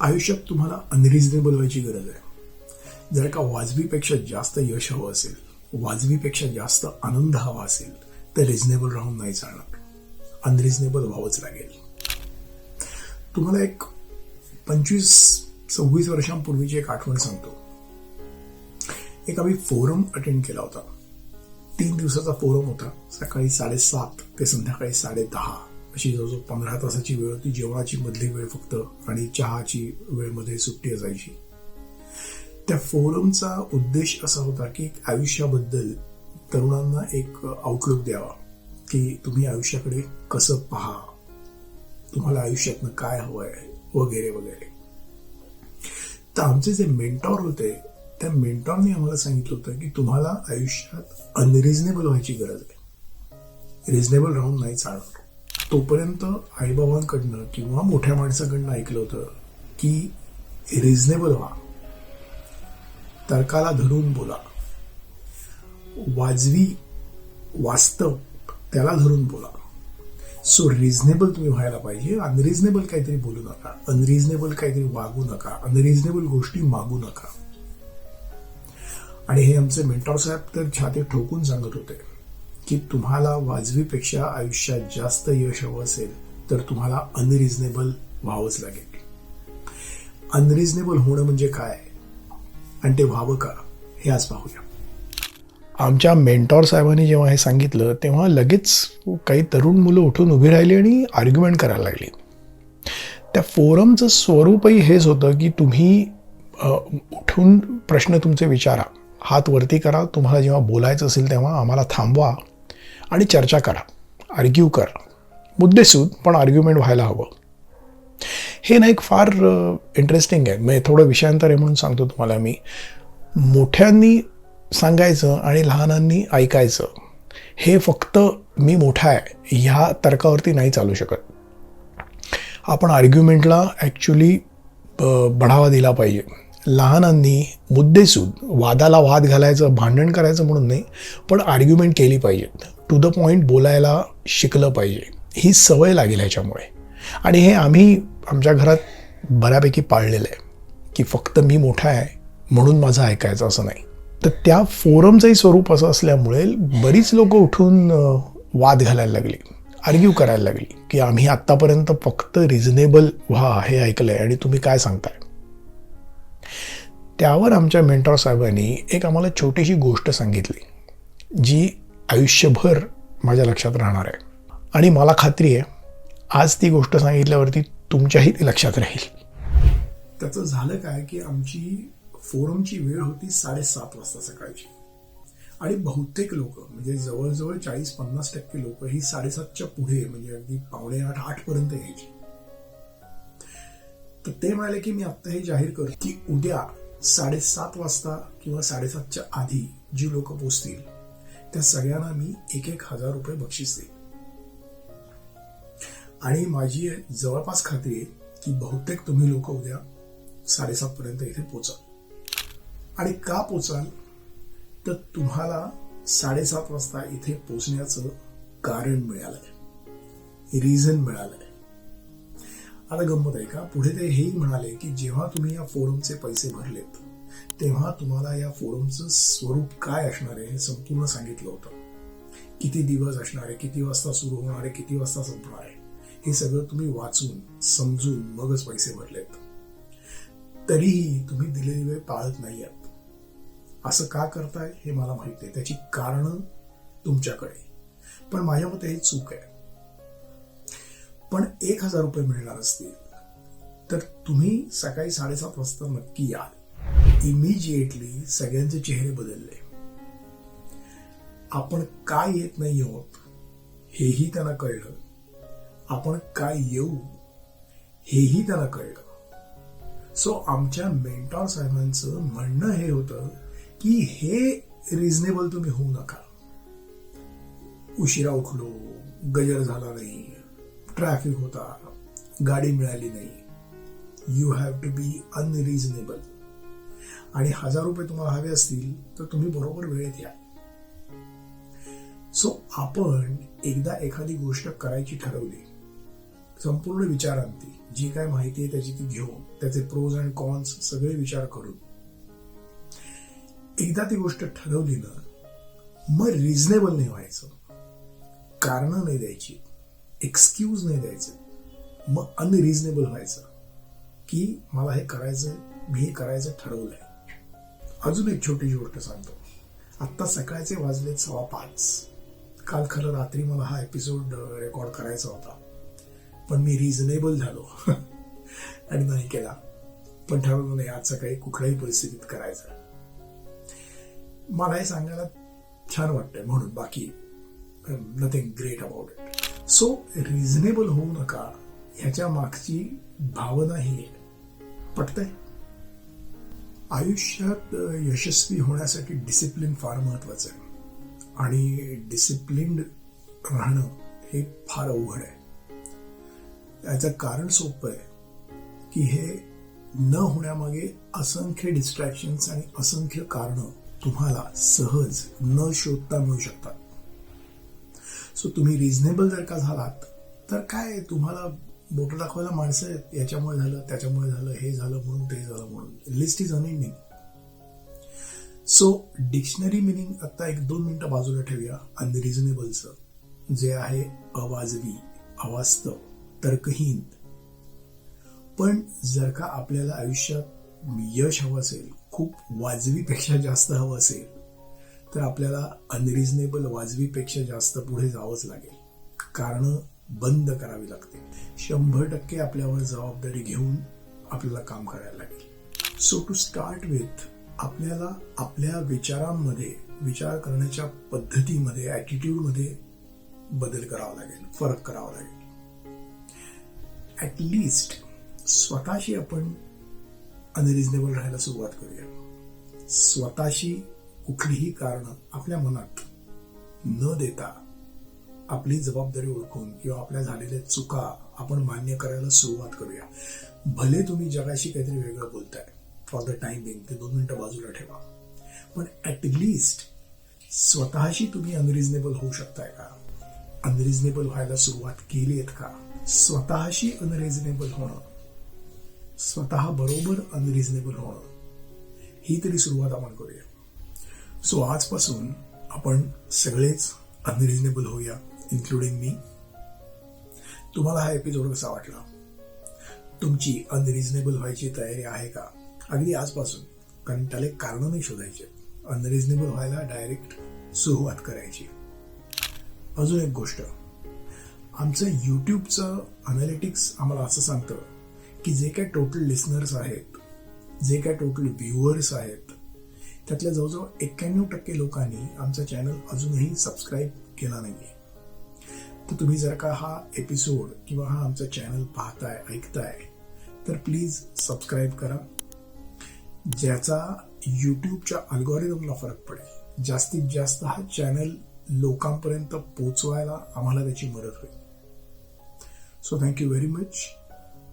आयुष्यात तुम्हाला अनरिझनेबल व्हायची गरज आहे. जर का वाजवीपेक्षा जास्त यश हवं असेल वाजवीपेक्षा जास्त आनंद हवा असेल तर रिझनेबल राहून नाही चालणार. अनरिझनेबल व्हावंच लागेल. तुम्हाला एक पंचवीस सव्वीस वर्षांपूर्वीची एक आठवण सांगतो. एक आम्ही फोरम अटेंड केला होता. तीन दिवसाचा फोरम होता सकाळी साडेसात ते संध्याकाळी साडे दहा अशी जवळजवळ पंधरा तासाची वेळ होती. जेवणाची मधली वेळ फक्त आणि चहाची वेळमध्ये सुट्टी असायची. त्या फोरमचा उद्देश असा होता की आयुष्याबद्दल तरुणांना एक आउटलुक द्यावा. की तुम्ही आयुष्याकडे कसं पहा? तुम्हाला आयुष्यातनं काय हवंय? वगैरे वगैरे. तर आमचे जे मेंटॉर होते त्या मेंटॉरने आम्हाला सांगितलं होतं की तुम्हाला आयुष्यात अनरिझनेबल व्हायची गरज आहे. रिझनेबल राहून नाही चालणार. तोपर्यंत आईबाबांकडनं किंवा मोठ्या माणसाकडनं ऐकलं होतं की रिझनेबल व्हा. तर्काला धरून बोला. वाजवी वास्तव त्याला धरून बोला. सो रिझनेबल तुम्ही व्हायला पाहिजे. अनरिझनेबल काहीतरी बोलू नका. अनरिझनेबल काहीतरी वागू नका. अनरिझनेबल गोष्टी मागू नका. आणि हे आमचे मेंटॉर साहेब तर छाती ठोकून सांगत होते. की तुम्हाला वाजवीपेक्षा आयुष्यात जास्त यश हवं असेल तर तुम्हाला अनरिझनेबल व्हावंच लागेल. अनरिझनेबल होणं म्हणजे काय? आणि ते व्हावं का? हे आज पाहूया. आमच्या मेंटॉर साहेबांनी जेव्हा हे सांगितलं तेव्हा लगेच काही तरुण मुलं उठून उभी राहिली आणि आर्ग्युमेंट करायला लागली. त्या फोरमचं स्वरूपही हेच होतं की तुम्ही उठून प्रश्न तुमचे विचारा. हात वरती करा. तुम्हाला जेव्हा बोलायचं असेल तेव्हा आम्हाला थांबवा. आणि चर्चा करा. आर्ग्यू करा. मुद्देसूद पण आर्ग्युमेंट व्हायला हवं. हे ना एक फार इंटरेस्टिंग आहे. म्हणजे थोडं विषयांतर आहे म्हणून सांगतो तुम्हाला मी. मोठ्यांनी सांगायचं आणि लहानांनी ऐकायचं हे फक्त मी मोठा आहे ह्या तर्कावरती नाही चालू शकत. आपण आर्ग्युमेंटला ॲक्च्युली बढावा दिला पाहिजे. लहानांनी मुद्देसूद वादाला वाद घालायचं भांडण करायचं म्हणून नाही पण आर्ग्युमेंट केली पाहिजेत. टू द पॉईंट बोलायला शिकलं पाहिजे. ही सवय लागेल ह्याच्यामुळे. आणि हे आम्ही आमच्या घरात बऱ्यापैकी पाळलेलं आहे की फक्त मी मोठा आहे म्हणून माझं ऐकायचं असं नाही. तर त्या फोरमचंही स्वरूप असं असल्यामुळे बरीच लोक उठून वाद घालायला लागली आर्ग्यू करायला लागली की आम्ही आत्तापर्यंत फक्त रिझनेबल व्हा हे ऐकलं आहे आणि तुम्ही काय सांगताय? त्यावर आमच्या मेंटॉर साहेबांनी एक आम्हाला छोटीशी गोष्ट सांगितली जी आयुष्यभर माझ्या लक्षात राहणार आहे. आणि मला खात्री आहे आज ती गोष्ट सांगितल्यावरती तुमच्याही ती लक्षात राहील. त्याचं झालं काय की आमची फोरमची वेळ होती साडेसात वाजता सकाळची. आणि बहुतेक लोक म्हणजे जवळजवळ चाळीस पन्नास टक्के लोक ही साडेसातच्या पुढे म्हणजे अगदी पावणे आठ आठ पर्यंत यायची. तर ते म्हणाले की मी आत्ता हे जाहीर करतो की उद्या साडेसात वाजता किंवा साडेसातच्या आधी जी लोक पोचतील त्या सगळ्यांना मी एक एक हजार रुपये बक्षीस देईन. आणि माझी जवळपास खात्री आहे की बहुतेक तुम्ही लोक उद्या साडेसात पर्यंत इथे पोचाल. आणि का पोचाल? तर तुम्हाला साडेसात वाजता इथे पोचण्याचं कारण मिळालंय. रिझन मिळालंय. आता गंमत आहे का? पुढे ते हेही म्हणाले की जेव्हा तुम्ही या फोरमचे पैसे भरलेत तेव्हा तुम्हाला या फोरमचं स्वरूप काय असणार आहे हे संपूर्ण सांगितलं होतं. किती दिवस असणार आहे किती वाजता सुरू होणार आहे किती वाजता संपणार आहे हे सगळं तुम्ही वाचून समजून मगच पैसे भरलेत. तरीही तुम्ही दिलेली वेळ पाळत नाही आहात. असं का करताय हे मला माहीत नाही. त्याची कारण तुमच्याकडे. पण माझ्या मते हे चूक आहे. पण एक हजार रुपये मिळणार असतील तर तुम्ही सकाळी साडेसात वाजता नक्की याल. इमिजिएटली सगळ्यांचे चेहरे बदलले. आपण काय येत नाही आहोत हेही त्यांना कळलं. आपण काय येऊ हेही त्यांना कळलं. सो आमच्या मेंटॉर साहेबांचं म्हणणं हे होतं की हे रिझनेबल तुम्ही होऊ नका. उशिरा उठलो गजर झाला नाही ट्रॅफिक होता गाडी मिळाली नाही. You have to be unreasonable आणि हजार रुपये तुम्हाला हवे असतील तर तुम्ही बरोबर वेळेत या. सो आपण एकदा एखादी गोष्ट करायची ठरवली. संपूर्ण विचारांती जी काय माहिती आहे त्याची ती घेऊन त्याचे प्रोज अँड कॉन्स सगळे विचार करून. एकदा ती गोष्ट ठरवली ना मग रिझनेबल नाही व्हायचं. कारण नाही द्यायची. एक्सक्यूज नाही द्यायचं. मग अनरिझनेबल व्हायचं. की मला हे करायचं मी हे करायचं ठरवलंय. अजून एक छोटी गोष्ट सांगतो. आत्ता सकाळचे वाजले सव्वा पाच. काल खरं रात्री मला हा एपिसोड रेकॉर्ड करायचा होता. पण मी रिझनेबल झालो. आणि नाही केला. पण ठरवलं नाही आज सकाळी कुठल्याही परिस्थितीत करायचं. मला हे सांगायला छान वाटतंय म्हणून बाकी nothing great about it so reasonable होऊ नका. ह्याच्या मागची भावना ही आहे. पटतंय? आयुष्यात यशस्वी होण्यासाठी डिसिप्लिन फार महत्वाचं आहे. आणि डिसिप्लिन्ड राहणं हे फार अवघड आहे. याचं कारण सोपं आहे की हे न होण्यामागे असंख्य डिस्ट्रॅक्शन्स आणि असंख्य कारणं तुम्हाला सहज न शोधता मिळू शकतात. सो तुम्ही रिझनेबल जर का झालात तर काय तुम्हाला बोटं दाखवायला माणसं आहेत याच्यामुळे झालं त्याच्यामुळे झालं हे झालं म्हणून ते झालं म्हणून. List is unending so dictionary meaning आता एक दोन मिनिटं बाजूला ठेवूया. अनरिझनेबलचं जे आहे अवाजवी अवास्तव तर्कहीन. पण जर का आपल्याला आयुष्यात यश हवं असेल खूप वाजवीपेक्षा जास्त हवं असेल तर आपल्याला अनरिझनेबल वाजवीपेक्षा जास्त पुढे जावंच लागेल. कारण बंद करावी लागते. शंभर टक्के आपल्यावर जबाबदारी घेऊन आपल्याला काम करायला लागेल. सो टू स्टार्ट विथ आपल्याला आपल्या विचारांमध्ये विचार करण्याच्या पद्धतीमध्ये ॲटिट्यूडमध्ये बदल करावा लागेल फरक करावा लागेल. ॲटलिस्ट स्वतःशी आपण अनरिजनेबल राहायला सुरुवात करूया. स्वतःशी कुठलीही कारणं आपल्या मनात न देता आपली जबाबदारी ओळखून किंवा आपल्या झालेल्या चुका आपण मान्य करायला सुरुवात करूया. भले तुम्ही जगाशी काहीतरी वेगळं बोलताय. फॉर द टाइम बिंग ते दोन मिनटं बाजूला ठेवा. पण ॲटलिस्ट स्वतःशी तुम्ही अनरिजनेबल होऊ शकताय का? अनरिजनेबल व्हायला सुरुवात केली आहेत का? स्वतःशी अनरिजनेबल होणं. स्वतः बरोबर अनरिजनेबल होणं. ही तरी सुरुवात आपण करूया. सो आजपासून आपण सगळेच अनरिजनेबल होऊया. इन्क्लुडिंग मी तुम्हाला हा एपिसोड कसा वाटला? तुमची अनरिजनेबल व्हायची तयारी आहे का? अगदी आजपासून कारण त्याला कारण नाही शोधायचे. अनरिजनेबल व्हायला डायरेक्ट सुरुवात करायची. अजून एक गोष्ट. आमचं यूट्यूबचं अनालिटिक्स आम्हाला असं सांगतं की जे काय टोटल लिसनर्स आहेत जे काय टोटल व्ह्युअर्स आहेत त्यातल्या जवळजवळ एक्क्याण्णव टक्के लोकांनी आमचा चॅनल अजूनही सबस्क्राईब केला नाही तर तुम्ही जर का हा एपिसोड किंवा हा आमचा चॅनल पाहताय ऐकताय तर प्लीज सबस्क्राईब करा. ज्याचा यूट्यूबच्या अल्गोरिदमला फरक पडेल. जास्तीत जास्त हा चॅनल लोकांपर्यंत पोचवायला आम्हाला त्याची मदत होईल. So thank you very much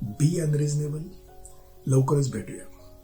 be unreasonable लवकरच भेटूया.